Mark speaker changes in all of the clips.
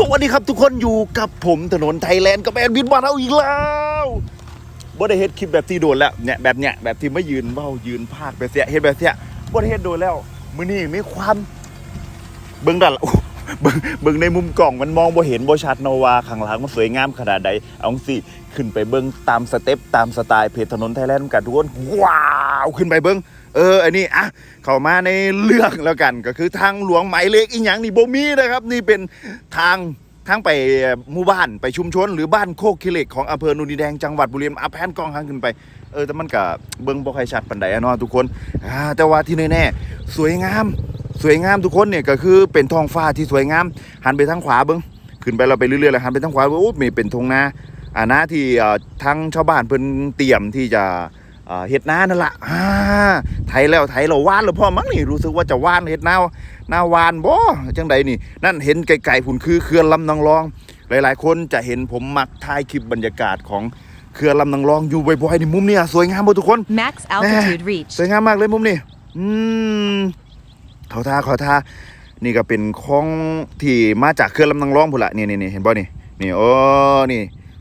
Speaker 1: สวัสดีครับทุกคนอยู่กับผมถนนไทยแลนด์กับแอนวินมาเราอีกแล้วบ่ได้เฮ็ดคลิปแบบที่โดนแล้วเนี่ยแบบเนี้ยแบบที่ไม่ยืนเว้ายืนพากแบบเสียเฮ็ดแบบเสียบ่ได้เฮ็ดโดนแล้วมื้อนี้มีความ เบิ่งดันเบิ่งเบิ่งในมุมกล่องมันมองบ่เห็นบ่ชัดเนาะว่าข้างหลังมันสวยงามขนาดใดเอาสิขึ้นไปเบิ่งตามสเต็ปตามสไตล์เพจถนนไทยแลนด์กันทุกคนว้าวขึ้นไปเบิ่ง เอออันนี้อะเข้ามาในเรื่องแล้วกัน ก็คือทางหลวงหมายเลขอีหยังนี่บ่มีนะครับ นี่เป็นทางทั้งไปหมู่บ้านไปชุมชน หรือบ้านโคกคิเหล็กของอำเภอนูนีแดงจังหวัดบุรีรัมย์อาแพนกล้องข้างขึ้นไปเออแต่มันก็เบิ่งบ่ค่อยชัดปานใดอะเนาะทุกคนอ่าแต่ว่าที่แน่ๆสวยงาม สวยงามทุกคนเนี่ยก็คือเป็นท้องฟ้าที่สวยงาม หันไปทางขวาเบิ่งขึ้นไปเราไปเรื่อยๆแล้วหันไปทางขวาโอ้มีเป็นทงนาอ่านาที่ทั้งชาวบ้านเพิ่นเตรียมที่จะเฮ็ดนานั่นละอ่า ไถแล้วไถแล้วว่านแล้วพ่อมั้งนี่รู้สึกว่าจะว่านเฮ็ดนาหน้าวานบ่จังใดนี่ นั่นเห็นไกลๆผุนคือเขื่อนลำนางรอง หลาย ๆ คนจะเห็นผมมักถ่ายคลิปบรรยากาศของเขื่อนลำนางรองอยู่บ่อยๆนี่มุมเนี่ยสวยงามบ่ทุกคน
Speaker 2: Max altitude reached.
Speaker 1: สวยงามมากเลยมุมนี้อืมเขาท่าเขาท่านี่ก็เป็นของที่มาจากเขื่อนลำนางรองพุ่นละนี่นี่นี่เห็นบ่นี่นี่โอ้นี่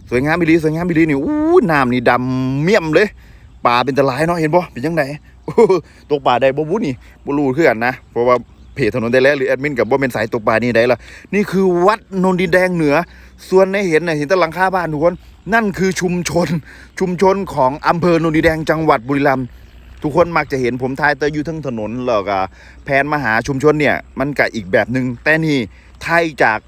Speaker 1: สวยงามบิลีสวยงามบิลีนี่อู้น้ำนี่ดำเมี่ยมเลยปลาเป็นตะไลายเนาะเห็นบ่เป็นจังไดโอ้โห ตกปลาได้บ่บุนี่บ่รู้คือกันนะ เพราะว่าเพจถนนได้แล้วหรือแอดมินกับบ่เป็นสายตกปลานี่ได้ละนี่คือวัดนนดินแดงเหนือ ส่วนในเห็นน่ะเห็นต่หลังคาบ้านทุกคนนั่นคือชุมชน ชุมชนของอำเภอนนดินแดงจังหวัดบุรีรัมย์ทุกคนมักจะเห็นผมทายเตออยู่ทั้งถนนแล้วก็แผนมาหาชุมชนเนี่ย มันก็อีกแบบหนึ่งแต่นี่ไทยจาก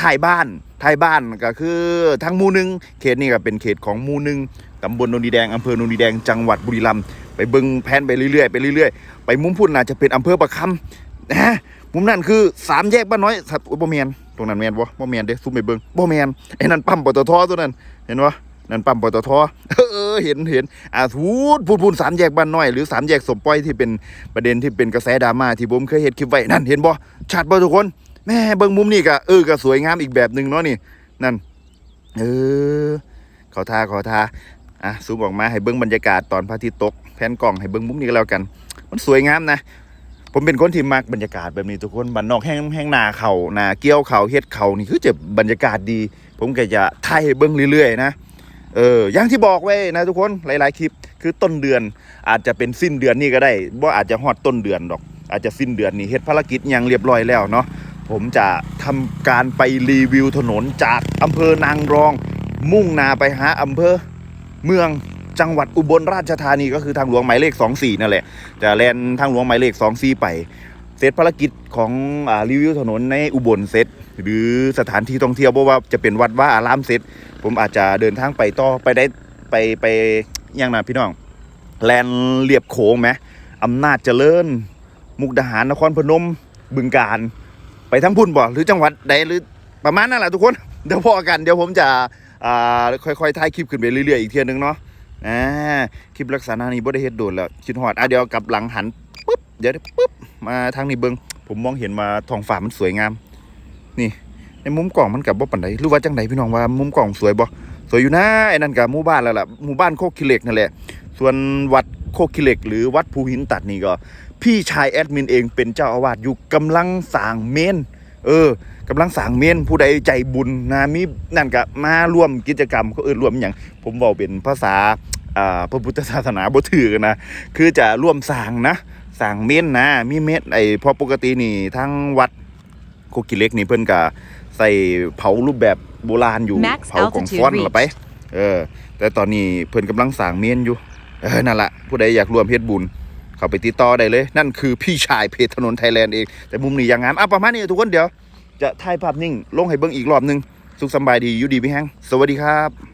Speaker 1: ถ่ายบ้านถ่ายบ้านก็คือทางหมู่หนึงเขตนี้ก็เป็นเขตของหมู่หนึงตำบลนนดีแดงอำเภอนนดีแดงจังหวัดบุรีรัมย์ ไปบิ่งแผนไปเรื่อยๆไปเรื่อยๆไปมุมพุ่นน่าจะเป็นอำเภอประคำนะมุมนั้นคือสามแยกบ้านน้อยสัตว์บ่แมนตรงนั้นแมนบ่บ่แมนเด้ซุ่มไปเบิ่งบ่แมนไอ้นั่นปั๊มปตทตัวนั้น เห็นบ่นั่นปั๊มปตทเออเห็นเห็นอ่าพูดพูดพูดสามแยกบ้านน้อยหรือสามแยกสมป้อยที่เป็นประเด็นที่เป็นกระแสดราม่าที่ผมเคยเห็นคลิปไว้นั่นเห็นบ่ชัดบ่ทุกคนแม่เบิ่งมุมนี้ก็เออก็สวยงามอีกแบบหนึ่งเนาะนี่ นั่น เออขอทาขอทาอะซูมออกมาให้เบิ่งบรรยากาศตอนพระอาทิตย์ตก แผนกล้องให้เบิ่งมุมนี้ก็แล้วกัน มันสวยงามนะ ผมเป็นคนที่มักบรรยากาศแบบนี้ทุกคนบ้านนอกแห้งแห้งนาเขานาเกี้ยวเขาเฮ็ดเขานี่คือจะบรรยากาศดี ผมก็จะถ่ายให้เบิ่งเรื่อยๆนะเอออย่างที่บอกไว้นะทุกคนหลาย ๆ คลิปคือต้นเดือนอาจจะเป็นสิ้นเดือนนี่ก็ได้ว่าอาจจะฮอดต้นเดือนดอก อาจจะสิ้นเดือนนี่เฮ็ดภารกิจยังเรียบร้อยแล้วเนาะผมจะทำการไปรีวิวถนนจากอำเภอนางรอง มุ่งนาไปหาอำเภอเมือง จังหวัดอุบลราชธานีก็คือทางหลวงหมายเลข 24 นั่นแหละ จะแลนทางหลวงหมายเลข 24 ไป เสร็จภารกิจของอรีวิวถนนในอุบลเสร็จ หรือสถานที่ท่องเที่ยวเพราะว่าจะเป็นวัดว่าอารามเสร็จ ผมอาจจะเดินทางไปต่อไปได้ไปไปยังนะพี่น้อง แลนเรียบโขงไหมอำนาจเจริญ มุกดาหารนครพนมบึงการ ไปทั้งพุ่นบ่หรือจังหวัดใดหรือประมาณนั้นแหละทุกคนเดี๋ยวพอกันเดี๋ยวผมจะอ่าค่อยๆถ่ายคลิปขึ้นไปเรื่อยๆอีกเทียนึงเนาะ อ่าคลิปลักษณะนี้บ่ได้เฮ็ดโดนแล้วคิดฮอดอะเดี๋ยวกลับหลังหันปุ๊บเดี๋ยวปุ๊บมาทางนี้เบิงผมมองเห็นมาท้องฟ้ามันสวยงาม นี่ ในมุมกล่องมันกับบ่ปานใดหรือว่าจังใดพี่น้องว่ามุมกล่องสวยบ่สวยอยู่นะไอ้นั่นกับหมู่บ้านแล้วล่ะหมู่บ้านโคกคิเหล็กนั่นแหละ ส่วนวัดโคกคิเหล็ก หรือวัดภูหินตัดนี่ก็ พี่ชายแอดมินเองเป็นเจ้าอาวาสอยู่กำลังสร้างเมนเออกำลังสางเมนผู้ใดใจบุญนะมีนั่นก็มาร่วมกิจกรรมเขาเออร่วมอย่างผมบอกเป็นภาษา พระพุทธศาสนาบ่ถือกันนะคือจะร่วมสร้างนะสร้างเมนนะมีเมนไอเพอปกตินี่ทั้งวัดโคกคิเหล็กนี่เพิ่นก็ใส่เผารูปแบบโบราณอยู่
Speaker 2: Max
Speaker 1: เผาของ
Speaker 2: altitude
Speaker 1: ฟ้อน
Speaker 2: reached
Speaker 1: ละไป เออ แต่ตอนนี้เพิ่นกำลังสร้างเมนอยู่ เออนั่นละผู้ใดอยากร่วมเฮ็ดบุญเข้าไปติดต่อได้เลย นั่นคือพี่ชายเพจถนนไทยแลนด์เอง แต่มุมนี้อย่างงามอะประมาณนี้ทุกคนเดี๋ยว จะถ่ายภาพนิ่ง ลงให้เบิ่งอีกรอบหนึง สุขสำบายดีอยู่ดีพี่แฮงสวัสดีครับ